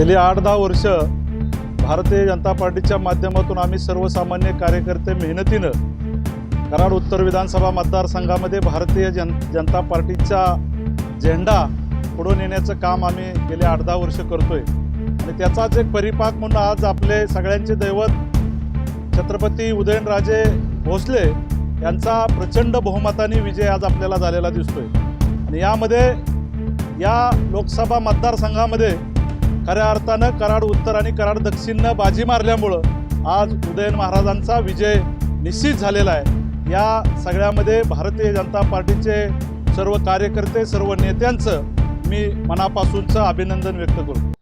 गेली आठ दहा वर्ष भारतीय जनता पार्टीच्या माध्यमातून आम्ही सर्वसामान्य कार्यकर्ते मेहनतीनं कराड उत्तर विधानसभा मतदारसंघामध्ये भारतीय जन जनता पार्टीचा झेंडा पुढून नेण्याचं काम आम्ही गेले आठ दहा वर्ष करतोय. आणि त्याचाच एक परिपाक म्हणून आज आपले सगळ्यांचे दैवत छत्रपती उदयनराजे भोसले यांचा प्रचंड बहुमताने विजय आज आपल्याला झालेला दिसतोय. आणि यामध्ये या लोकसभा मतदारसंघामध्ये खऱ्या अर्थानं कराड उत्तर आणि कराड दक्षिणनं बाजी मारल्यामुळं आज उदयन महाराजांचा विजय निश्चित झालेला आहे. या सगळ्यामध्ये भारतीय जनता पार्टीचे सर्व कार्यकर्ते सर्व नेत्यांचं मी मनापासूनचं अभिनंदन व्यक्त करतो.